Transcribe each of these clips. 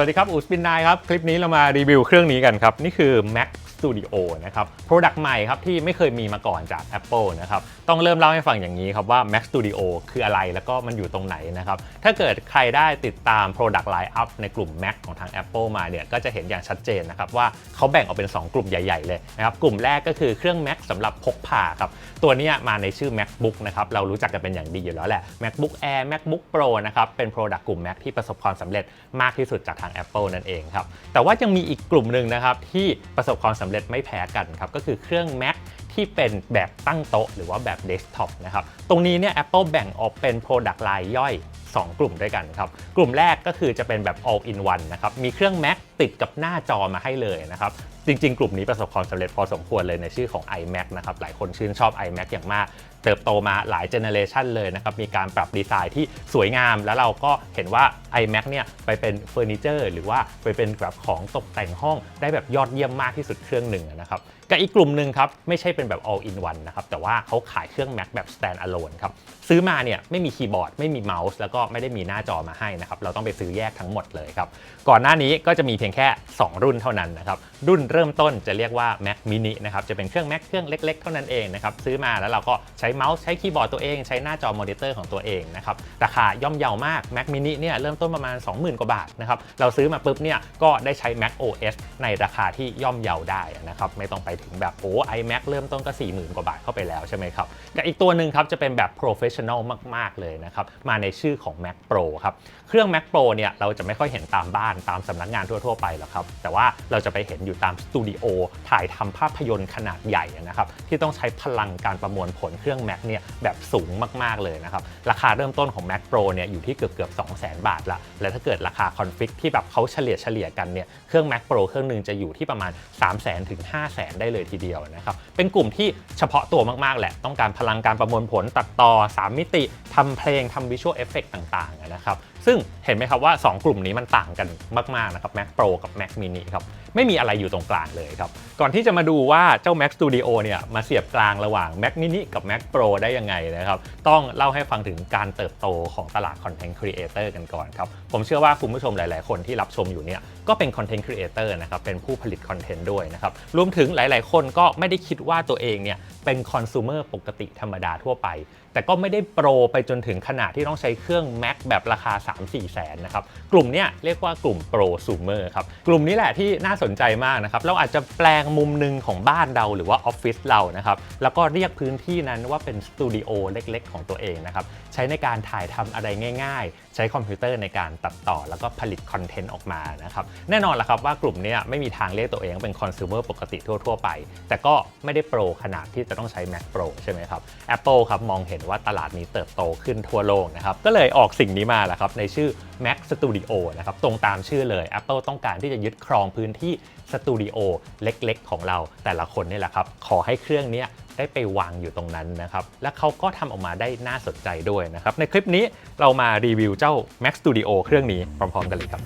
สวัสดีครับ อูสปินนายครับ คลิปนี้เรามารีวิวเครื่องนี้กันครับ นี่คือ Mac Studio นะครับ Product ใหม่ครับที่ไม่เคยมีมาก่อนจาก Apple นะครับ ต้องเริ่มเล่าให้ฟังอย่างนี้ครับว่า Mac Studio คืออะไรแล้วก็มันอยู่ตรงไหนนะครับ ถ้าเกิดใครได้ติดตาม Product Line Up ในกลุ่ม Mac ของทาง Apple มาเนี่ยก็จะเห็นอย่างชัดเจนนะครับว่าเขาแบ่งออกเป็น 2 กลุ่มใหญ่ ๆ เลยนะครับ กลุ่มแรกก็คือเครื่อง Mac สำหรับพกพาครับ ตัวนี้มาในชื่อ MacBook นะครับ เรารู้จักกันเป็นอย่างดีอยู่แล้วแหละ MacBook Air MacBook Pro นะครับ เป็น Product กลุ่ม Mac ที่ประสบความสำเร็จมากที่สุดจากทาง Apple นั่นเองครับ แต่ว่ายังมีอีกกลุ่มหนึ่งนะครับที่ประสบความสำเร็จไม่แพ้กันครับก็คือเครื่อง Mac ที่เป็นแบบตั้งโต๊ะหรือว่าแบบเดสก์ท็อปนะครับตรงนี้เนี่ย Apple แบ่งออกเป็น Product Line ย่อย 2 กลุ่มด้วยกันครับ กลุ่มแรกก็คือจะเป็นแบบ all in one นะครับ มีเครื่อง Mac ติดกับหน้าจอมาให้เลยนะครับ จริง ๆ กลุ่มนี้ประสบความสำเร็จพอสมควรเลยในชื่อของ iMac นะครับ หลายคนชื่นชอบ iMac อย่างมาก เติบโตมาหลายเจเนเรชันเลยนะครับ มีการปรับดีไซน์ที่สวยงาม แล้วเราก็เห็นว่า iMac เนี่ยไปเป็นเฟอร์นิเจอร์หรือว่าไปเป็นแบบของตกแต่งห้องได้แบบยอดเยี่ยมมากที่สุดเครื่องหนึ่งนะครับ กับอีกกลุ่มหนึ่งครับไม่ใช่เป็นแบบ all in one นะครับแต่ว่าเขาขายเครื่อง Mac แบบ stand alone ครับซื้อมาเนี่ยไม่มีคีย์บอร์ดไม่มีเมาส์แล้วก็ไม่ได้มีหน้าจอมาให้นะครับเราต้องไปซื้อแยกทั้งหมดเลยครับก่อนหน้านี้ก็จะมีเพียงแค่ 2 รุ่นเท่านั้นนะครับรุ่นเริ่มต้นจะเรียกว่า Mac mini นะครับจะเป็นเครื่อง Mac เครื่องเล็ก ๆ เท่านั้นเองนะครับซื้อมาแล้วเราก็ใช้เมาส์ใช้คีย์บอร์ดตัวเอง ใช้หน้าจอมอนิเตอร์ของตัวเองนะครับราคาย่อมเยาวมาก Mac mini เนี่ยเริ่มต้นประมาณ 20,000 กว่าบาทนะครับเราซื้อมาปุ๊บเนี่ยก็ได้ใช้ Mac OS ในราคาที่ย่อมเยาวได้นะครับไม่ต้องไปถึงแบบโอ้ iMac เริ่มต้นก็ 40,000 กว่าบาทเข้าไปแล้วใช่ไหมครับกับอีกตัวหนึ่งครับจะเป็นแบบ professional มากๆเลยนะครับมาในชื่อของ Mac Pro ครับเครื่อง Mac Pro เนี่ยเราจะไม่ค่อยเห็นตามบ้านตามสำนักงานทั่ว ๆ ไปหรอกครับแต่ว่าเราจะไปเห็นอยู่ตามสตูดิโอถ่ายทำภาพยนตร์ขนาดใหญ่นะครับที่ต้องใช้พลังการประมวลผลเครื่อง Mac เนี่ยแบบสูงมากๆเลยนะครับราคาเริ่มต้นของ Mac Pro เนี่ยอยู่ที่เกือบเกือบ200,000 บาทละและถ้าเกิดราคาคอนฟิกที่แบบเขาเฉลี่ยเฉลี่ยกันเนี่ยเครื่อง Mac Pro เครื่องหนึ่งจะอยู่ที่ประมาณ 300,000ถึง500,000ได้เลยทีเดียวนะครับ เป็นกลุ่มที่เฉพาะตัวมากๆ แหละ ต้องการพลังการประมวลผลตัดต่อ 3 มิติทำเพลงทำวิชวลเอฟเฟกต่างๆนะครับซึ่งเห็นไหมครับว่า 2 กลุ่มนี้มันต่างกันมากๆนะครับ Mac Pro กับ Mac mini ครับ ไม่มีอะไรอยู่ตรงกลางเลยครับ ก่อนที่จะมาดูว่าเจ้า Mac Studio เนี่ยมาเสียบกลางระหว่าง Mac mini กับ Mac Pro ได้ยังไงนะครับ ต้องเล่าให้ฟังถึงการเติบโตของตลาด Content Creator กันก่อนครับ ผมเชื่อว่าคุณผู้ชมหลาย ๆ คนที่รับชมอยู่เนี่ยก็เป็น Content Creator นะครับ เป็นผู้ผลิตคอนเทนต์ด้วยนะครับ รวมถึงหลาย ๆ คนก็ไม่ได้คิดว่าตัวเองเนี่ยเป็นคอน sumer ปกติธรรมดาทั่วไปแต่ก็ไม่ได้โปรไปจนถึงขนาดที่ต้องใช้เครื่อง Mac แบบราคา 3-4 แสนนะครับ กลุ่มเนี้ยเรียกว่ากลุ่ม Pro Sumer ครับ กลุ่มนี้แหละที่น่าสนใจมากนะครับ เราอาจจะแปลงมุมหนึ่งของบ้านเราหรือว่าออฟฟิศเรานะครับ แล้วก็เรียกพื้นที่นั้นว่าเป็นสตูดิโอเล็กๆ ของตัวเองนะครับ ใช้ในการถ่ายทำอะไรง่าย ๆ ใช้คอมพิวเตอร์ในการตัดต่อแล้วก็ผลิตคอนเทนต์ออกมานะครับแน่นอนละครับว่ากลุ่มนี้ไม่มีทางเรียกตัวเองเป็นคอน sumer ปกติทั่ว ๆ ไป แต่ก็ไม่ได้โปรขนาดที่จะต้องใช้ Mac Pro ใช่ไหมครับ Apple ครับมองเห็นว่าตลาดนี้เติบโตขึ้นทั่วโลกนะครับก็เลยออกสิ่งนี้มาแหละครับในชื่อ Mac Studio นะครับตรงตามชื่อเลย Apple ต้องการที่จะยึดครองพื้นที่สตูดิโอเล็กๆ ของเราแต่ละคนนี่แหละครับขอให้เครื่องนี้ ได้ไปวางอยู่ตรงนั้นนะครับ และเขาก็ทำออกมาได้น่าสนใจด้วยนะครับ ในคลิปนี้เรามารีวิวเจ้า Mac Studio เครื่องนี้พร้อมๆกันเลยครับ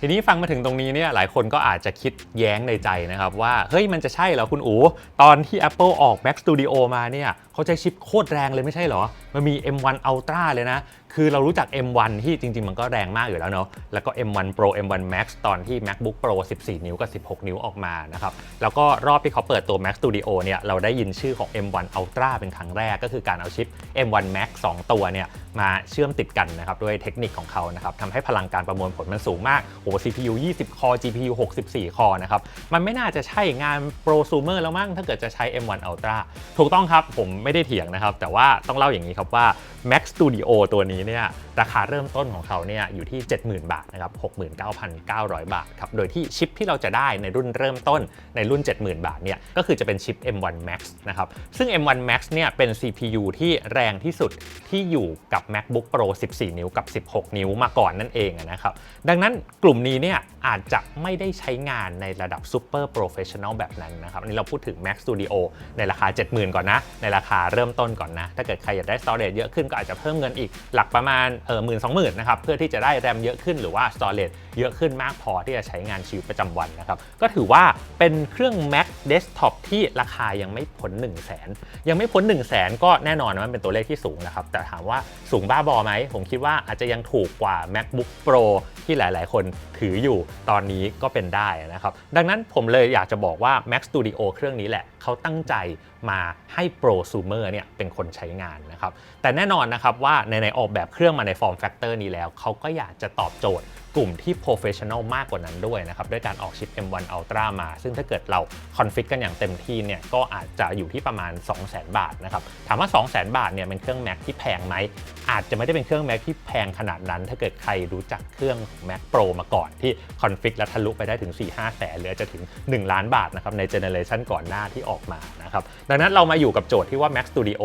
ทีนี้ฟังมาถึงตรงนี้เนี่ยหลายคนก็อาจจะคิดแย้งในใจนะครับ ว่าเฮ้ยมันจะใช่เหรอคุณอูตอนที่ Apple ออก Mac Studio มาเนี่ยเขาใช้ชิปโคตรแรงเลยไม่ใช่เหรอ มันมี M1 Ultra เลยนะ คือเรารู้จัก M1 ที่จริง ๆ มันก็แรงมากอยู่แล้วเนาะ แล้วก็ M1 Pro M1 Max ตอนที่ MacBook Pro 14 นิ้วกับ 16 นิ้วออกมานะครับ แล้วก็รอบที่เขาเปิดตัว Mac Studio เนี่ย เราได้ยินชื่อของ M1 Ultra เป็นครั้งแรก ก็คือการเอาชิป M1 Max 2 ตัวเนี่ย มาเชื่อมติดกันนะครับด้วยเทคนิคของเขานะครับทำให้พลังการประมวลผลมันสูงมากโอ้ CPU 20 คอ GPU 64 คอนะครับมันไม่น่าจะใช่งาน prosumer แล้วมั้งถ้าเกิดจะใช้ M1 Ultra ถูกต้องครับผมไม่ได้เถียงนะครับ แต่ว่าต้องเล่าอย่างนี้ครับว่า Mac Studio ตัวนี้เนี่ยราคาเริ่มต้นของเขาเนี่ยอยู่ที่ 70,000 บาทนะครับ69,900 บาทครับโดยที่ชิปที่เราจะได้ในรุ่นเริ่มต้นในรุ่น 70,000 บาทเนี่ยก็คือจะเป็นชิป M1 Max นะครับซึ่ง M1 Max เนี่ยเป็น CPU ที่แรงที่สุดที่อยู่กับ MacBook Pro 14 นิ้วกับ 16 นิ้วมาก่อนนั่นเองนะครับ ดังนั้นกลุ่มนี้เนี่ยอาจจะไม่ได้ใช้งานในระดับ Super Professional แบบนั้นนะครับอันนี้เราพูดถึง Mac Studio ในราคา 70,000 ก่อนนะ ในราคาเริ่มต้นก่อนนะ ถ้าเกิดใครอยากได้ Storage เยอะขึ้นก็อาจจะเพิ่มเงินอีกหลักประมาณเออหมื่นสองหมื่นนะครับเพื่อที่จะได้แรมเยอะขึ้นหรือว่า storage เยอะขึ้นมากพอที่จะใช้งานชีวิตประจำวันนะครับก็ถือว่าเป็นเครื่อง Mac Desktop ที่ราคายังไม่พ้น 1 0 0 0 0แสนยังไม่พ้น 1 0 0 0 0แสนก็แน่นอนนะมันเป็นตัวเลขที่สูงนะครับแต่ถามว่าสูงบ้าบอไหม ผมคิดว่าอาจจะยังถูกกว่า MacBook Pro ที่หลายๆ คนถืออยู่ตอนนี้ก็เป็นได้นะครับ ดังนั้นผมเลยอยากจะบอกว่า Mac Studio เครื่องนี้แหละ เขาตั้งใจ มาให้ prosumer เนี่ยเป็นคนใช้งานนะครับ แต่แน่นอนนะครับว่าในในออกแบบเครื่องมาใน form factor นี้แล้ว เขาก็อยากจะตอบโจทย์กลุ่มที่ professional มากกว่านั้นด้วยนะครับ ด้วยการออกชิป M1 Ultra มา ซึ่งถ้าเกิดเราคอนฟิกกันอย่างเต็มที่เนี่ยก็อาจจะอยู่ที่ประมาณ 200,000 บาทนะครับ ถามว่า 200,000 บาทเนี่ยเป็นเครื่อง Mac ที่แพงไหม อาจจะไม่ได้เป็นเครื่อง Mac ที่แพงขนาดนั้น ถ้าเกิดใครรู้จักเครื่อง Mac Pro มาก่อนที่คอนฟิกและทะลุไปได้ถึง 4-5แสนหรืออาจจะถึง 1 ล้านบาทนะครับในเจเนอเรชันก่อนหน้าที่ออกมานะครับดัังนั้นเรามาอยู่กับโจทย์ที่ว่า Mac Studio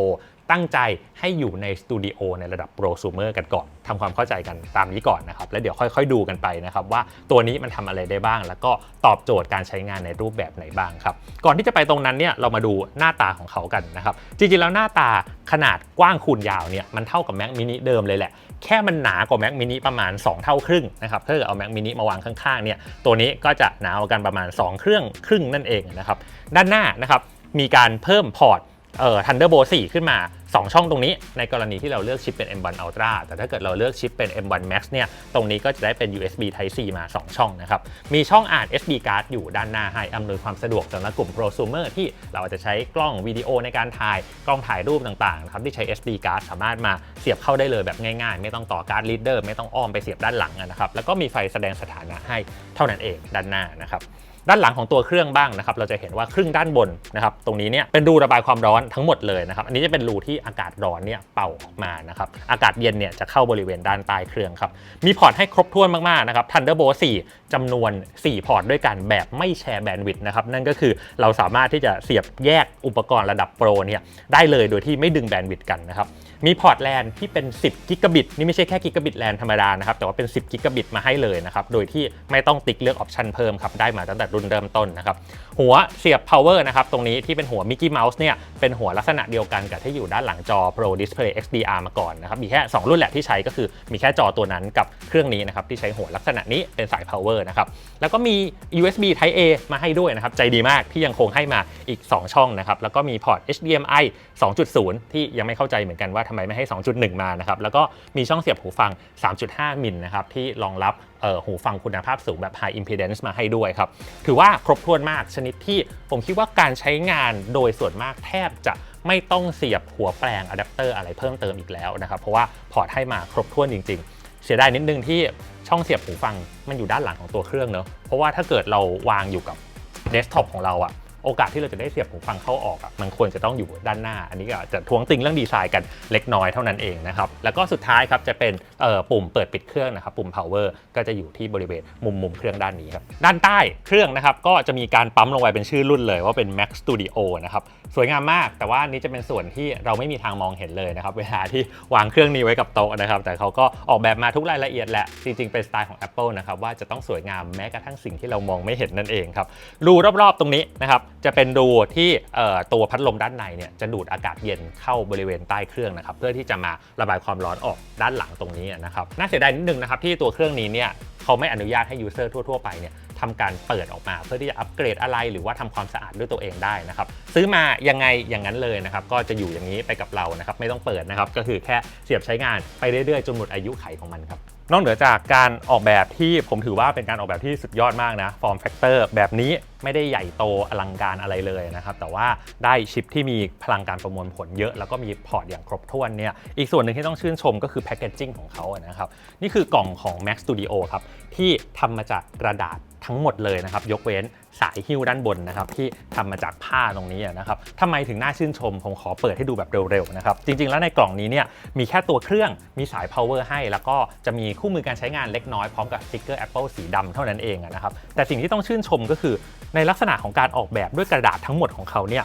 ตั้งใจให้อยู่ในสตูดิโอในระดับโปรซูเมอร์กันก่อนทำความเข้าใจกันตามนี้ก่อนนะครับ แล้วเดี๋ยวค่อยๆดูกันไปนะครับ ว่าตัวนี้มันทำอะไรได้บ้าง แล้วก็ตอบโจทย์การใช้งานในรูปแบบไหนบ้างครับ ก่อนที่จะไปตรงนั้นเนี่ยเรามาดูหน้าตาของเขากันนะครับ จริงๆแล้วหน้าตาขนาดกว้างคูณยาวเนี่ยมันเท่ากับ Mac mini เดิมเลยแหละ แค่มันหนากว่า Mac mini ประมาณ 2 เท่าครึ่งนะครับถ้าเกิดเอา Mac mini มาวางข้างๆเนี่ยตัวนี้ก็จะหนากว่ากันประมาณ 2 เครื่องครึ่งนั่นเองนะครับด้านหน้านะครับ มีการเพิ่มพอร์ตเอ่อ Thunderbolt 4 ขึ้นมา 2 ช่องตรงนี้ ในกรณีที่เราเลือกชิปเป็น M1 Ultra แต่ถ้าเกิดเราเลือกชิปเป็น M1 Max เนี่ย ตรงนี้ก็จะได้เป็น USB Type C มา 2 ช่องนะครับ มีช่องอ่าน SD card อยู่ด้านหน้าให้อำนวยความสะดวกสำหรับกลุ่ม prosumer ที่เราอาจจะใช้กล้องวิดีโอในการถ่าย กล้องถ่ายรูปต่างๆนะครับที่ใช้ SD card สามารถมาเสียบเข้าได้เลยแบบง่ายๆ ไม่ต้องต่อการ์ด reader ไม่ต้องอ้อมไปเสียบด้านหลังนะครับแล้วก็มีไฟแสดงสถานะให้เท่านั้นเองด้านหน้านะครับ ด้านหลังของตัวเครื่องบ้างนะครับเราจะเห็นว่าครึ่งด้านบนนะครับตรงนี้เนี่ยเป็นรูระบายความร้อนทั้งหมดเลยนะครับอันนี้จะเป็นรูที่อากาศร้อนเนี่ยเป่าออกมานะครับอากาศเย็นเนี่ยจะเข้าบริเวณด้านใต้เครื่องครับมีพอร์ตให้ครบถ้วนมากๆนะครับ Thunderbolt 4จำนวน 4 พอร์ตด้วยกันแบบไม่แชร์แบนด์วิดต์นะครับนั่นก็คือเราสามารถที่จะเสียบแยกอุปกรณ์ระดับโปรเนี่ยได้เลยโดยที่ไม่ดึงแบนด์วิดต์กันนะครับ มีพอร์ตแลนที่เป็น 10 กิกะบิตนี่ไม่ใช่แค่กิกะบิตแลนธรรมดานะครับ แต่ว่าเป็น 10 กิกะบิตมาให้เลยนะครับ โดยที่ไม่ต้องติ๊กเลือกออปชันเพิ่มครับ ได้มาตั้งแต่รุ่นเริ่มต้นนะครับ หัวเสียบ power นะครับ ตรงนี้ที่เป็นหัว Mickey Mouse เนี่ย เป็นหัวลักษณะเดียวกันกับที่อยู่ด้านหลังจอ Pro Display XDR มาก่อนนะครับ มีแค่ 2 รุ่นแหละที่ใช้ก็คือมีแค่จอตัวนั้นกับเครื่องนี้นะครับที่ใช้หัวลักษณะนี้เป็นสาย power นะครับ แล้วก็มี USB Type A มาให้ด้วยนะครับ ใจดีมากที่ยังคงให้มาอีก 2 ช่องนะครับ แล้วก็มีพอร์ต HDMI 2.0 ที่ยังไม่เข้าใจเหมือนกันว่าทำไมไม่ให้ 2.1 มานะครับ แล้วก็มีช่องเสียบหูฟัง 3.5 มิลนะครับที่รองรับหูฟังคุณภาพสูงแบบ High Impedance มาให้ด้วยครับ ถือว่าครบถ้วนมากชนิดที่ผมคิดว่าการใช้งานโดยส่วนมากแทบจะไม่ต้องเสียบหัวแปลงอะแดปเตอร์อะไรเพิ่มเติมอีกแล้วนะครับ เพราะว่าพอร์ตให้มาครบถ้วนจริง ๆ เสียดายนิดนึงที่ช่องเสียบหูฟังมันอยู่ด้านหลังของตัวเครื่องเนอะเพราะว่าถ้าเกิดเราวางอยู่กับเดสก์ท็อปของเราอะ โอกาสที่เราจะได้เสียบหูฟังเข้าออกอะมันควรจะต้องอยู่ด้านหน้า อันนี้ก็จะทวงติงเรื่องดีไซน์กันเล็กน้อยเท่านั้นเองนะครับแล้วก็สุดท้ายครับจะเป็นปุ่มเปิดปิดเครื่องนะครับปุ่ม power ก็จะอยู่ที่บริเวณมุมมุมเครื่องด้านนี้ครับด้านใต้เครื่องนะครับก็จะมีการปั๊มลงไปเป็นชื่อรุ่นเลยว่าเป็น Mac Studio นะครับสวยงามมาก แต่ว่านนี้จะเป็นส่วนที่เราไม่มีทางมองเห็นเลยนะครับเวลาที่วางเครื่องนี้ไว้กับโต๊ะนะครับแต่เขาก็ออกแบบมาทุกรายละเอียดแหละจริงๆเป็นสไตล์ของ Apple นะครับว่าจะต้องสวยงามแม้กระทั่งสิ่งที่เรามองไม่เห็นนั่นเองครับรูรอบๆตรงนี้นะครับจะเป็นรูที่ตัวพัดลมด้านในเนี่ยจะดูดอากาศเย็นเข้าบริเวณใต้เครื่องนะครับเพื่อที่จะมาระบายความร้อนออกด้านหลังตรงนี้นะครับน่าเสียดายนิดนึงนะครับที่ตัวเครื่องนี้เนี่ยเขาไม่อนุญาตให้ยูเซอร์ทั่วๆไปเนี่ยทำการเปิดออกมาเพื่อที่จะอัปเกรดอะไรหรือว่าทำความสะอาดด้วยตัวเองได้นะครับซื้อมายังไงอย่างนั้นเลยนะครับก็จะอยู่อย่างนี้ไปกับเรานะครับไม่ต้องเปิดนะครับก็คือแค่เสียบใช้งานไปเรื่อยๆจนหมดอายุไขของมันครับ นอกเหนือจากการออกแบบที่ผมถือว่าเป็นการออกแบบที่สุดยอดมากนะฟอร์มแฟกเตอร์แบบนี้ไม่ได้ใหญ่โตอลังการอะไรเลยนะครับ แต่ว่าได้ชิปที่มีพลังการประมวลผลเยอะ แล้วก็มีพอร์ตอย่างครบถ้วนเนี่ยอีกส่วนหนึ่งที่ต้องชื่นชมก็คือแพคเกจจิ้งของเขานะครับ นี่คือกล่องของ Mac Studio ครับ ที่ทำมาจากกระดาษ ทั้งหมดเลยนะครับ ยกเว้นสายหิ้วด้านบนนะครับที่ทำมาจากผ้าตรงนี้นะครับทำไมถึงน่าชื่นชม ผมขอเปิดให้ดูแบบเร็วๆนะครับ จริงๆ แล้วในกล่องนี้เนี่ยมีแค่ตัวเครื่องมีสาย power ให้ แล้วก็จะมีคู่มือการใช้งานเล็กน้อยพร้อมกับสติ๊กเกอร์ Apple สีดำเท่านั้นเองนะครับ แต่สิ่งที่ต้องชื่นชมก็คือในลักษณะของการออกแบบด้วยกระดาษทั้งหมดของเขาเนี่ย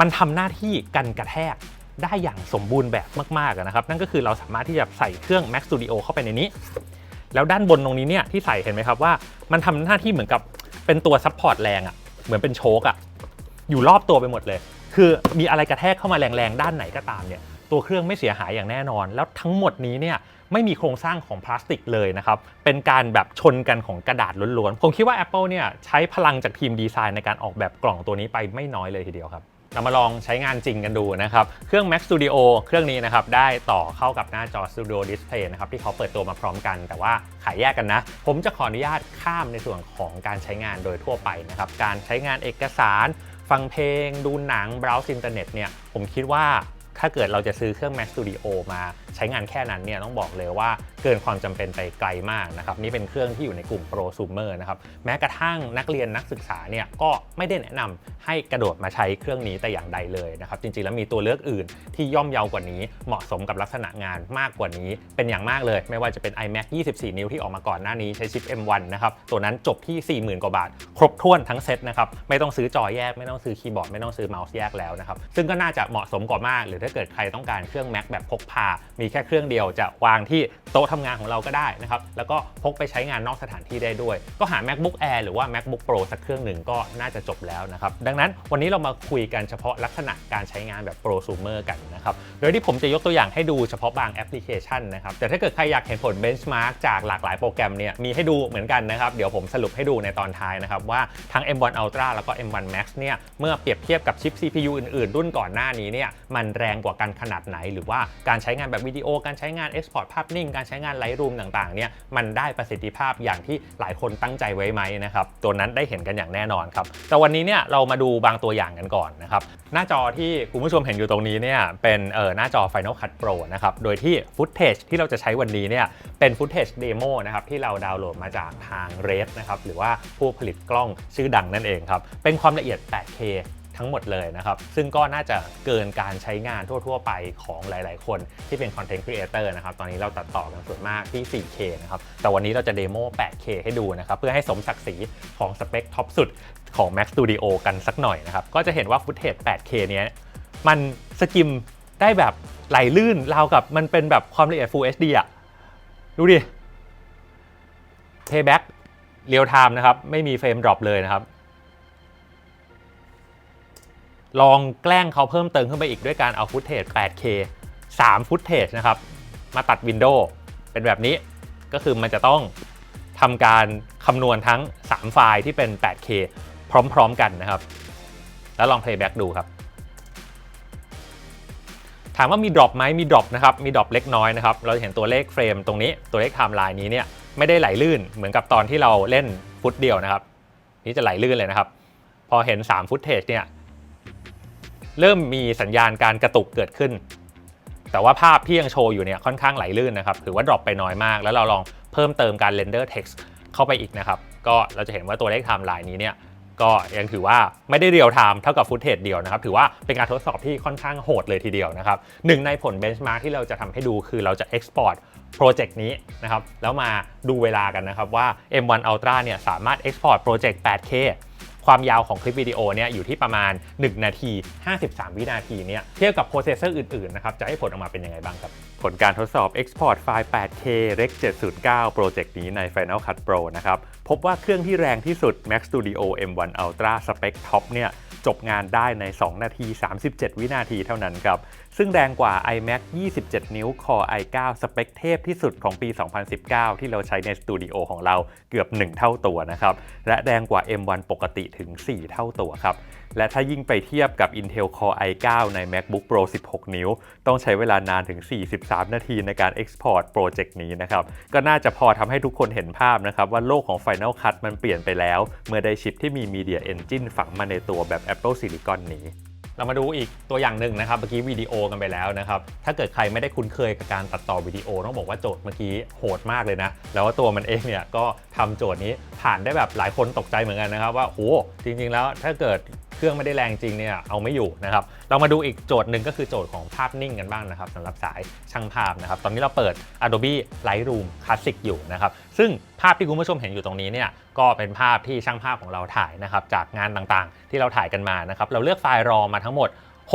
มันทำหน้าที่กันกระแทกได้อย่างสมบูรณ์แบบมากๆนะครับ นั่นก็คือเราสามารถที่จะใส่เครื่อง Mac Studio เข้าไปในนี้ แล้วด้านบนตรงนี้เนี่ยที่ใส่เห็นไหมครับว่า มันทำหน้าที่เหมือนกับเป็นตัวซัพพอร์ตแรงอะ่ะเหมือนเป็นโชคอะ่ะอยู่รอบตัวไปหมดเลย คือมีอะไรกระแทกเข้ามาแรงๆ ด้านไหนก็ตามเนี่ยตัวเครื่องไม่เสียหายอย่างแน่นอน แล้วทั้งหมดนี้เนี่ยไม่มีโครงสร้างของพลาสติกเลยนะครับ เป็นการแบบชนกันของกระดาษล้วนๆ ผมคิดว่า Apple เนี่ยใช้พลังจากทีมดีไซน์ในการออกแบบกล่องตัวนี้ไปไม่น้อยเลยทีเดียวครับ เรามาลองใช้งานจริงกันดูนะครับ เครื่อง Mac Studio เครื่องนี้นะครับ ได้ต่อเข้ากับหน้าจอ Studio Display นะครับ ที่เขาเปิดตัวมาพร้อมกัน แต่ว่าขายแยกกันนะ ผมจะขออนุญาตข้ามในส่วนของการใช้งานโดยทั่วไปนะครับ การใช้งานเอกสาร ฟังเพลง ดูหนัง browse อินเทอร์เน็ตเนี่ย ผมคิดว่าถ้าเกิดเราจะซื้อเครื่อง Mac Studio มาใช้งานแค่นั้นเนี่ยต้องบอกเลยว่า เกินความจำเป็นไปไกลมากนะครับนี่เป็นเครื่องที่อยู่ในกลุ่ม prosumer นะครับแม้กระทั่งนักเรียนนักศึกษาเนี่ยก็ไม่ได้แนะนำให้กระโดดมาใช้เครื่องนี้แต่อย่างใดเลยนะครับจริงๆแล้วมีตัวเลือกอื่นที่ย่อมเยาวกว่านี้ เหมาะสมกับลักษณะงานมากกว่านี้ เป็นอย่างมากเลย ไม่ว่าจะเป็น iMac 24 นิ้วที่ออกมาก่อนหน้านี้ใช้ชิป M1 นะครับตัวนั้นจบที่ 40,000 กว่าบาท ครบถ้วนทั้งเซ็ตนะครับไม่ต้องซื้อจอแยกไม่ต้องซื้อคีย์บอร์ดไม่ต้องซื้อเมาส์แยกแล้วนะครับซึ่งก็น่าจะเหมาะสมกว่ามาก หรือถ้าเกิดใครต้องการเครื่อง Mac แบบพกพา มีแค่เครื่องเดียวจะวางที่โต๊ะทำงานของเราก็ได้นะครับ แล้วก็พกไปใช้งานนอกสถานที่ได้ด้วย ก็หา MacBook Air หรือว่า MacBook Pro สักเครื่องหนึ่งก็น่าจะจบแล้วนะครับ ดังนั้นวันนี้เรามาคุยกันเฉพาะลักษณะการใช้งานแบบ prosumer กันนะครับ โดยที่ผมจะยกตัวอย่างให้ดูเฉพาะบางแอปพลิเคชันนะครับ แต่ถ้าเกิดใครอยากเห็นผล benchmark จากหลากหลายโปรแกรมเนี่ยมีให้ดูเหมือนกันนะครับ เดี๋ยวผมสรุปให้ดูในตอนท้ายนะครับว่าทั้ง M1 Ultra แล้วก็ M1 Max เนี่ยเมื่อเปรียบเทียบกับชิป CPU อื่นๆ รุ่นก่อนหน้านี้เนี่ยมันแรงกว่ากันขนาดไหน หรือว่าการใช้งานแบบวิดีโอการใช้งาน Export ภาพนิ่งการใช้งาน Lightroom ต่างๆเนี่ยมันได้ประสิทธิภาพอย่างที่หลายคนตั้งใจไว้ไหมนะครับตัวนั้นได้เห็นกันอย่างแน่นอนครับแต่วันนี้เนี่ยเรามาดูบางตัวอย่างกันก่อนนะครับหน้าจอที่คุณผู้ชมเห็นอยู่ตรงนี้เนี่ยเป็นเออหน้าจอ Final Cut Pro นะครับโดยที่ฟุตเทจที่เราจะใช้วันนี้เนี่ยเป็นฟุตเทจเดโมนะครับที่เราดาวน์โหลดมาจากทาง Red นะครับหรือว่าผู้ผลิตกล้องชื่อดังนั่นเองครับเป็นความละเอียด 8K ทั้งหมดเลยนะครับ ซึ่งก็น่าจะเกินการใช้งานทั่ว ๆ ไปของหลาย ๆ คนที่เป็นคอนเทนต์ครีเอเตอร์นะครับ ตอนนี้เราตัดต่อกันส่วนมากที่ 4K นะครับ แต่วันนี้เราจะเดโม 8K ให้ดูนะครับ เพื่อให้สมศักดิ์ศรีของสเปคท็อปสุดของ Mac Studio กันสักหน่อยนะครับ ก็จะเห็นว่าฟุตเทจ 8K เนี้ยมันสกิมได้แบบไหลลื่นราวกับมันเป็นแบบความละเอียด Full HD อะดูดิ Payback เรียลไทม์นะครับ ไม่มีเฟรมดรอปเลยนะครับ ลองแกล้งเขาเพิ่มเติมขึ้นไปอีกด้วยการเอาฟุตเทจ 8K 3 ฟุตเทจนะครับ มาตัดวินโดว์เป็นแบบนี้ก็คือมันจะต้องทำการคำนวณทั้ง 3 ไฟล์ที่เป็น 8K พร้อมๆกันนะครับ แล้วลอง playback ดูครับ ถามว่ามีดรอปไหมมีดรอปนะครับ มีดรอปเล็กน้อยนะครับ เราจะเห็นตัวเลขเฟรมตรงนี้ ตัวเลขไทม์ไลน์นี้เนี่ยไม่ได้ไหลลื่นเหมือนกับตอนที่เราเล่นฟุตเดียวนะครับ นี่จะไหลลื่นเลยนะครับ พอเห็น 3 ฟุตเทจเนี่ย เริ่มมีสัญญาณการกระตุกเกิดขึ้น แต่ว่าภาพที่ยังโชว์อยู่เนี่ยค่อนข้างไหลลื่นนะครับ ถือว่าดรอปไปน้อยมาก แล้วเราลองเพิ่มเติมการเรนเดอร์เท็กซ์เข้าไปอีกนะครับ ก็เราจะเห็นว่าตัวเลขไทม์ไลน์นี้เนี่ยก็ยังถือว่าไม่ได้เรียลไทม์เท่ากับฟุตเทจเดียวนะครับ ถือว่าเป็นการทดสอบที่ค่อนข้างโหดเลยทีเดียวนะครับหนึ่งในผลเบนช์มาร์กที่เราจะทำให้ดูคือเราจะ Export โปรเจกต์นี้นะครับ แล้วมาดูเวลากันนะครับว่า M1 Ultra เนี่ยสามารถ Export โปรเจกต์ 8K ความยาวของคลิปวิดีโอเนี่ยอยู่ที่ประมาณ 1 นาที 53 วินาทีเนี่ยเทียบกับโปรเซสเซอร์อื่นๆนะครับจะให้ผลออกมาเป็นยังไงบ้างครับ ผลการทดสอบ Export ไฟล์ 8K Rec 709 โปรเจกต์นี้ใน Final Cut Pro นะครับพบว่าเครื่องที่แรงที่สุด Mac Studio M1 Ultra Spec Top เนี่ยจบงานได้ใน 2 นาที 37 วินาทีเท่านั้นครับ ซึ่งแรงกว่า iMac 27 นิ้ว Core i9 สเปคเทพที่สุดของปี 2019 ที่เราใช้ในสตูดิโอของเราเกือบ 1 เท่าตัวนะครับ และแรงกว่า M1 ปกติถึง 4 เท่าตัวครับ และถ้ายิ่งไปเทียบกับ Intel Core i9 ใน MacBook Pro 16 นิ้ว ต้องใช้เวลานานถึง 43 นาทีในการ Export โปรเจกต์นี้นะครับ ก็น่าจะพอทำให้ทุกคนเห็นภาพนะครับว่าโลกของ Final Cut มันเปลี่ยนไปแล้ว เมื่อได้ชิปที่มี Media Engine ฝังมาในตัวแบบ Apple Silicon นี้ เรามาดูอีกตัวอย่างหนึ่งนะครับ เมื่อกี้วิดีโอกันไปแล้วนะครับ ถ้าเกิดใครไม่ได้คุ้นเคยกับการตัดต่อวิดีโอต้องบอกว่าโจทย์เมื่อกี้โหดมากเลยนะ แล้วว่าตัวมันเองเนี่ยก็ทำโจทย์นี้ผ่านได้แบบหลายคนตกใจเหมือนกันนะครับ ว่าโอ้จริงๆแล้วถ้าเกิด เครื่องไม่ได้แรงจริงเนี่ยเอาไม่อยู่นะครับเรามาดูอีกโจทย์หนึ่งก็คือโจทย์ของภาพนิ่งกันบ้างนะครับสำหรับสายช่างภาพนะครับตอนนี้เราเปิด Adobe Lightroom Classic อยู่นะครับซึ่งภาพที่คุณผู้ชมเห็นอยู่ตรงนี้เนี่ยก็เป็นภาพที่ช่างภาพของเราถ่ายนะครับจากงานต่างๆ ที่เราถ่ายกันมานะครับเราเลือกไฟล์รอมาทั้งหมด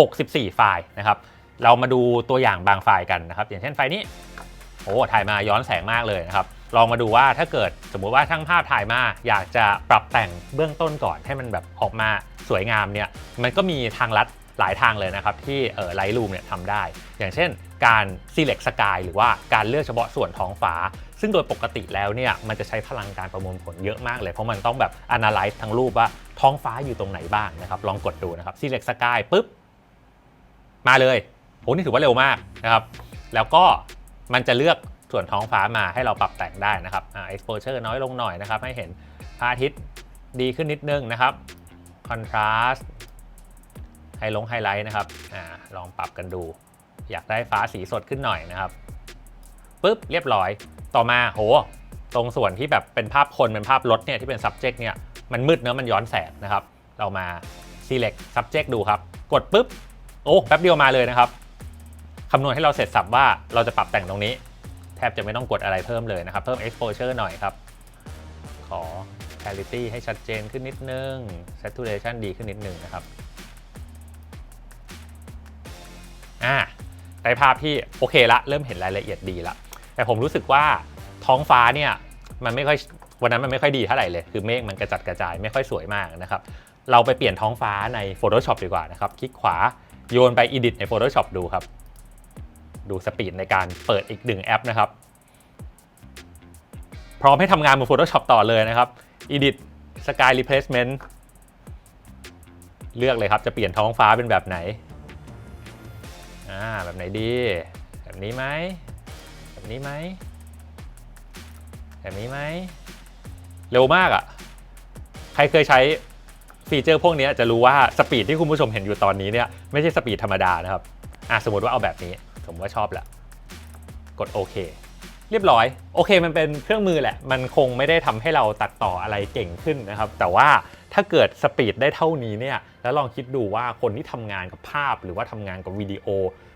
64 ไฟล์นะครับเรามาดูตัวอย่างบางไฟล์กันนะครับอย่างเช่นไฟล์นี้โอ้ถ่ายมาย้อนแสงมากเลยนะครับลองมาดูว่าถ้าเกิดสมมุติว่าช่างภาพถ่ายมาอยากจะปรับแต่งเบื้องต้นก่อนให้มันแบบออกมา สวยงามเนี่ยมันก็มีทางลัดหลายทางเลยนะครับที่เอ่อ Lightroom เนี่ยทำได้ อย่างเช่นการ select sky หรือว่าการเลือกเฉพาะส่วนท้องฟ้า ซึ่งโดยปกติแล้วเนี่ยมันจะใช้พลังการประมวลผลเยอะมากเลย เพราะมันต้องแบบ analyze ทั้งรูปว่าท้องฟ้าอยู่ตรงไหนบ้างนะครับ ลองกดดูนะครับ select sky ปุ๊บ มาเลยโหนี่ถือว่าเร็วมากนะครับ แล้วก็มันจะเลือกส่วนท้องฟ้ามาให้เราปรับแต่งได้นะครับอ่า exposure น้อยลงหน่อยนะครับ ให้เห็นพระอาทิตย์ดีขึ้นนิดนึงนะครับ contrast ไฮลงไฮไลท์นะครับอ่าลองปรับกันดู อยากได้ฟ้าสีสดขึ้นหน่อยนะครับปุ๊บเรียบร้อย ต่อมาโห ตรงส่วนที่แบบเป็นภาพคนเป็นภาพรถเนี่ยที่เป็น subject เนี่ยมันมืดเนอะมันย้อนแสงนะครับ เรามา select subject ดูครับ กดปุ๊บโอ้แป๊บเดียวมาเลยนะครับคำนวณให้เราเสร็จสับว่าเราจะปรับแต่งตรงนี้ แทบจะไม่ต้องกดอะไรเพิ่มเลยนะครับ เพิ่ม exposure หน่อยครับ ขอ clarity ให้ชัดเจนขึ้นนิดนึง saturation ดีขึ้นนิดนึงนะครับอ่าได้ภาพที่โอเคละ เริ่มเห็นรายละเอียดดีละ แต่ผมรู้สึกว่าท้องฟ้าเนี่ยมันไม่ค่อยวันนั้นมันไม่ค่อยดีเท่าไหร่เลย คือเมฆมันกระจัดกระจายไม่ค่อยสวยมากนะครับ เราไปเปลี่ยนท้องฟ้าใน Photoshop ดีกว่านะครับ คลิกขวาโยนไป Edit ใน Photoshop ดูครับ ดูสปีดในการเปิดอีกหนึ่งแอปนะครับ พร้อมให้ทำงานบน Photoshop ต่อเลยนะครับ Edit Sky Replacement เลือกเลยครับจะเปลี่ยนท้องฟ้าเป็นแบบไหนอ่าแบบไหนดี แบบนี้ไหมแบบนี้ไหมแบบนี้ไหมเร็วมากอะ่ะ ใครเคยใช้ฟีเจอร์พวกนี้จะรู้ว่าสปีดที่คุณผู้ชมเห็นอยู่ตอนนี้เนี่ยไม่ใช่สปีดธรรมดานะครับอะสมมติว่าเอาแบบนี้ผมว่าชอบแหละกดโอเค เรียบร้อย โอเคมันเป็นเครื่องมือแหละ มันคงไม่ได้ทำให้เราตัดต่ออะไรเก่งขึ้นนะครับ แต่ว่าถ้าเกิดสปีดได้เท่านี้เนี่ยแล้วลองคิดดูว่าคนที่ทำงานกับภาพ หรือว่าทำงานกับวิดีโอ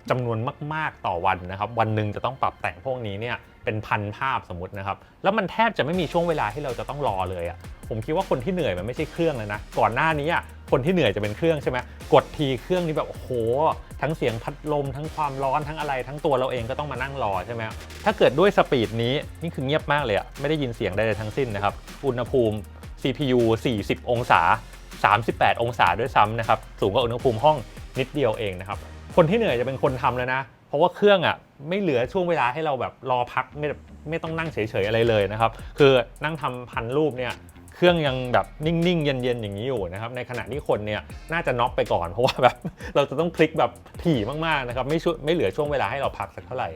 จำนวนมาก ๆ ต่อวันนะครับ วันหนึ่งจะต้องปรับแต่งพวกนี้เนี่ย เป็นพันภาพสมมตินะครับ แล้วมันแทบจะไม่มีช่วงเวลาที่เราจะต้องรอเลยอะ่ะผมคิดว่าคนที่เหนื่อยมันไม่ใช่เครื่องเลยนะ ก่อนหน้านี้อะคนที่เหนื่อยจะเป็นเครื่องใช่ไหมกดทีเครื่องนี้แบบโอ้โห ทั้งเสียงพัดลม ทั้งความร้อนทั้งอะไร ทั้งตัวเราเองก็ต้องมานั่งรอใช่ไหมถ้าเกิดด้วยสปีดนี้นี่คือเงียบมากเลยอะไม่ได้ยินเสียงใดๆทั้งสิ้นนะครับอุณหภูมิ CPU 40 องศา 38 องศาด้วยซ้ำนะครับสูงกว่าอุณหภูมิห้องนิดเดียวเองนะครับคนที่เหนื่อยจะเป็นคนทำแล้วนะ ราะว่าเครื่องอะไม่เหลือช่วงเวลาให้เราแบบรอพักไม่ไม่ต้องนั่งเฉยๆอะไรเลยนะครับ คือนั่งทำพันรูปเนี่ยเครื่องยังแบบนิ่งๆ เย็นๆ อย่างนี้อยู่นะครับ ในขณะที่คนเนี่ยน่าจะน็อกไปก่อนเพราะว่าแบบเราจะต้องคลิกแบบถี่มากๆนะครับไม่ช่วยไม่เหลือช่วงเวลาให้เราพักสักเท่าไหร่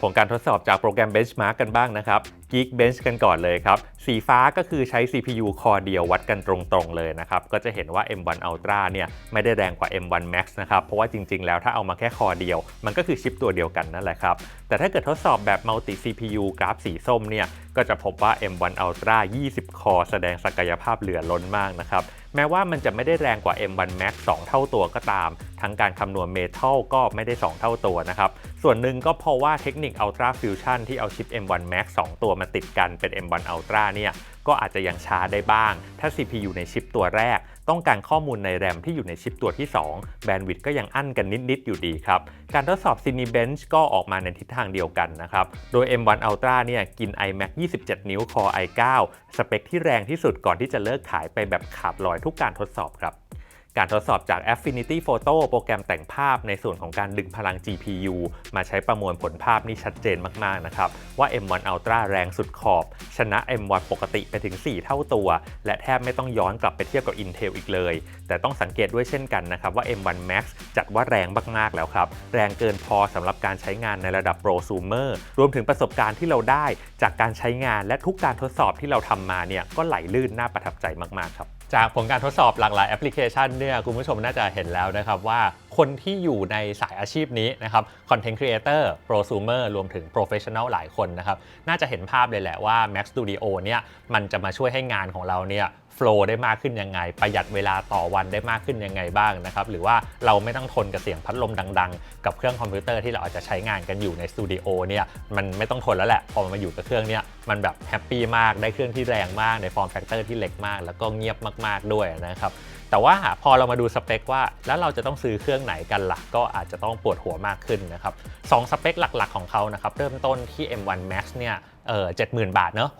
ผลการทดสอบจากโปรแกรม Benchmark กันบ้างนะครับ Geekbench กันก่อนเลยครับ สีฟ้าก็คือใช้ CPU คอเดียววัดกันตรงๆเลยนะครับ ก็จะเห็นว่า M1 Ultra เนี่ยไม่ได้แรงกว่า M1 Max นะครับ เพราะว่าจริงๆ แล้วถ้าเอามาแค่คอเดียว มันก็คือชิปตัวเดียวกันนั่นแหละครับ แต่ถ้าเกิดทดสอบแบบ Multi CPU กราฟสีส้มเนี่ยก็จะพบว่า M1 Ultra 20 คอแสดงศักยภาพเหลือล้นมากนะครับ แม้ว่ามันจะไม่ได้แรงกว่า M1 Max 2 เท่าตัวก็ตาม ทั้งการคำนวณเมทัลก็ไม่ได้ 2 เท่าตัวนะครับ ส่วนหนึ่งก็เพราะว่าเทคนิค Ultra Fusion ที่เอาชิป M1 Max 2 ตัวมาติดกันเป็น M1 Ultra เนี่ยก็อาจจะยังช้าได้บ้าง ถ้า CPU ในชิปตัวแรก ต้องการข้อมูลในแรมที่อยู่ในชิปตัวที่ 2 แบนด์วิดต์ก็ยังอั้นกันนิด ๆ อยู่ดีครับ การทดสอบ Cinebench ก็ออกมาในทิศทางเดียวกันนะครับ โดย M1 Ultra เนี่ยกิน iMac 27 นิ้ว Core i9 สเปคที่แรงที่สุดก่อนที่จะเลิกขายไปแบบขาดลอยทุกการทดสอบครับ การทดสอบจาก Affinity Photo โปรแกรมแต่งภาพในส่วนของการดึงพลัง GPU มาใช้ประมวลผลภาพนี่ชัดเจนมาก ๆ นะครับ ว่า M1 Ultra แรงสุดขอบ ชนะ M1 ปกติไปถึง 4 เท่าตัว และแทบไม่ต้องย้อนกลับไปเทียบกับ Intel อีกเลย แต่ต้องสังเกตด้วยเช่นกันนะครับว่า M1 Max จัดว่าแรงมาก ๆ แล้วครับ แรงเกินพอสำหรับการใช้งานในระดับ prosumer รวมถึงประสบการณ์ที่เราได้จากการใช้งานและทุกการทดสอบที่เราทำมาเนี่ยก็ไหลลื่นน่าประทับใจมาก ๆ ครับ จากผลการทดสอบหลากหลายแอปพลิเคชันเนี่ยคุณผู้ชมน่าจะเห็นแล้วนะครับว่าคนที่อยู่ในสายอาชีพนี้นะครับคอนเทนต์ครีเอเตอร์โปรซูเมอร์รวมถึงโปรเฟชชั่นอลหลายคนนะครับ น่าจะเห็นภาพเลยแหละว่า Mac Studio เนี่ยมันจะมาช่วยให้งานของเราเนี่ย โฟล์ได้มากขึ้นยังไง ประหยัดเวลาต่อวันได้มากขึ้นยังไงบ้างนะครับ หรือว่าเราไม่ต้องทนกับเสียงพัดลมดัง ๆ กับเครื่องคอมพิวเตอร์ที่เราอาจจะใช้งานกันอยู่ในสตูดิโอเนี่ยมันไม่ต้องทนแล้วแหละ พอมันมาอยู่กับเครื่องเนี่ยมันแบบแฮปปี้มากได้เครื่องที่แรงมากในฟอร์มแฟกเตอร์ที่เล็กมาก แล้วก็เงียบมากๆด้วยนะครับแต่ว่าพอเรามาดูสเปคว่าแล้วเราจะต้องซื้อเครื่องไหนกันละ่ะก็อาจจะต้องปวดหัวมากขึ้นนะครับสองสเปคหลักๆของเขานะครับเริ่มต้นที่ M1 Max เนี่ยเออ70,000บาทเนอะ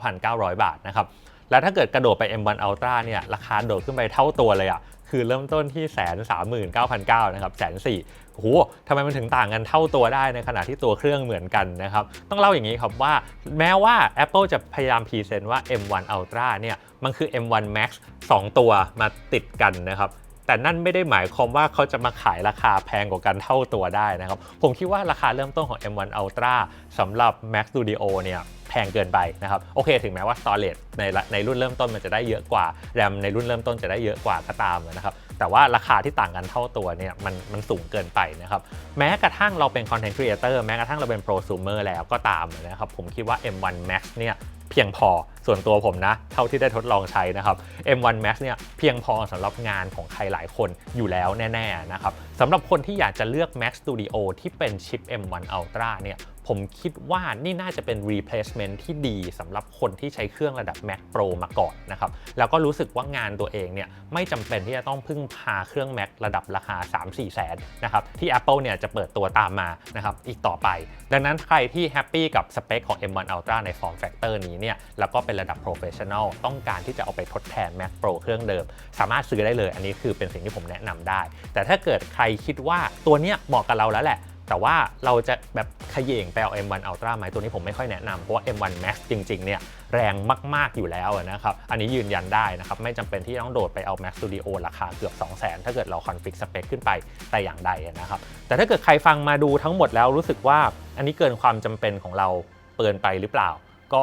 69,900บาทนะครับ แล้วถ้าเกิดกระโดดไป M1 Ultra เนี่ยราคาโดดขึ้นไปเท่าตัวเลยอะคือเริ่มต้นที่แสนสามหมื่นเก้าพันเก้านะครับแสนสี่โอ้โหทำไมมันถึงต่างกันเท่าตัวได้ในขณะที่ตัวเครื่องเหมือนกันนะครับ ต้องเล่าอย่างนี้ครับว่า แม้ว่า Apple จะพยายามพรีเซนต์ว่า M1 Ultra เนี่ยมันคือ M1 Max 2 ตัวมาติดกันนะครับ แต่นั่นไม่ได้หมายความว่าเขาจะมาขายราคาแพงกว่ากันเท่าตัวได้นะครับ ผมคิดว่าราคาเริ่มต้นของ M1 Ultra สำหรับ Mac Studio เนี่ยแพงเกินไปนะครับ โอเค ถึงแม้ว่า storage ในละในรุ่นเริ่มต้นมันจะได้เยอะกว่า RAM ในรุ่นเริ่มต้นจะได้เยอะกว่าก็ตามนะครับ แต่ว่าราคาที่ต่างกันเท่าตัวเนี่ยมันมันสูงเกินไปนะครับ แม้กระทั่งเราเป็น content creator แม้กระทั่งเราเป็น prosumer แล้วก็ตามนะครับ ผมคิดว่า M1 Max เนี่ย เพียงพอส่วนตัวผมนะ เท่าที่ได้ทดลองใช้นะครับ M1 Max เนี่ยเพียงพอสำหรับงานของใครหลายคนอยู่แล้วแน่ ๆ นะครับสำหรับคนที่อยากจะเลือก Mac Studio ที่เป็นชิป M1 Ultra เนี่ยผมคิดว่านี่น่าจะเป็น replacement ที่ดีสำหรับคนที่ใช้เครื่องระดับ Mac Pro มาก่อนนะครับ แล้วก็รู้สึกว่างานตัวเองเนี่ยไม่จำเป็นที่จะต้องพึ่งพาเครื่อง Mac ระดับราคา 3-4 แสนนะครับที่ Apple เนี่ยจะเปิดตัวตามมานะครับอีกต่อไป ดังนั้นใครที่แฮปปี้กับสเปคของ M1 Ultra ใน Form Factor นี้เนี่ยแล้วก็เป็นระดับ Professional ต้องการที่จะเอาไปทดแทน Mac Pro เครื่องเดิม สามารถซื้อได้เลย อันนี้คือเป็นสิ่งที่ผมแนะนำได้ แต่ถ้าเกิดใครคิดว่าตัวเนี้ยเหมาะกับเราแล้วแหละ แต่ว่าเราจะแบบขยเยงไปเอา M1 Ultra ไหมตัวนี้ผมไม่ค่อยแนะนำเพราะว่า M1 Max จริงๆเนี่ยแรงมาก ๆ อยู่แล้วนะครับ อันนี้ยืนยันได้นะครับ ไม่จำเป็นที่ต้องโดดไปเอา Max Studio ราคาเกือบ 200,000 ถ้าเกิดเราคอนฟิกสเปคขึ้นไปแต่อย่างใดนะครับ แต่ถ้าเกิดใครฟังมาดูทั้งหมดแล้วรู้สึกว่าอันนี้เกินความจำเป็นของเราเปินไปหรือเปล่า ก็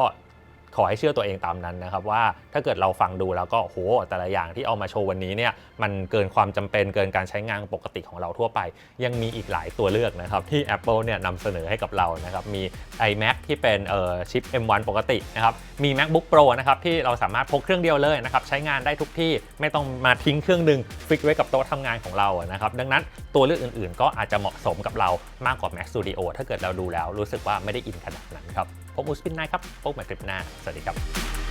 ขอให้เชื่อตัวเองตามนั้นนะครับว่าถ้าเกิดเราฟังดูแล้วก็โหแต่ละอย่างที่เอามาโชว์วันนี้เนี่ยมันเกินความจำเป็นเกินการใช้งานปกติของเราทั่วไป ยังมีอีกหลายตัวเลือกนะครับที่ Apple เนี่ยนำเสนอให้กับเรานะครับมี iMac ที่เป็นเอ่อชิป M1 ปกตินะครับมี MacBook Pro นะครับที่เราสามารถพกเครื่องเดียวเลยนะครับใช้งานได้ทุกที่ไม่ต้องมาทิ้งเครื่องหนึ่งฟิกไว้กับโต๊ะทำงานของเรานะครับดังนั้นตัวเลือกอื่นๆ ก็อาจจะเหมาะสมกับเรามากกว่า Mac Studio ถ้าเกิดเราดูแล้วรู้สึกว่าไม่ได้อินขนาดนั้นครับ ผมอุสปินนายครับพบกันใหม่คลิปหน้า สวัสดีครับ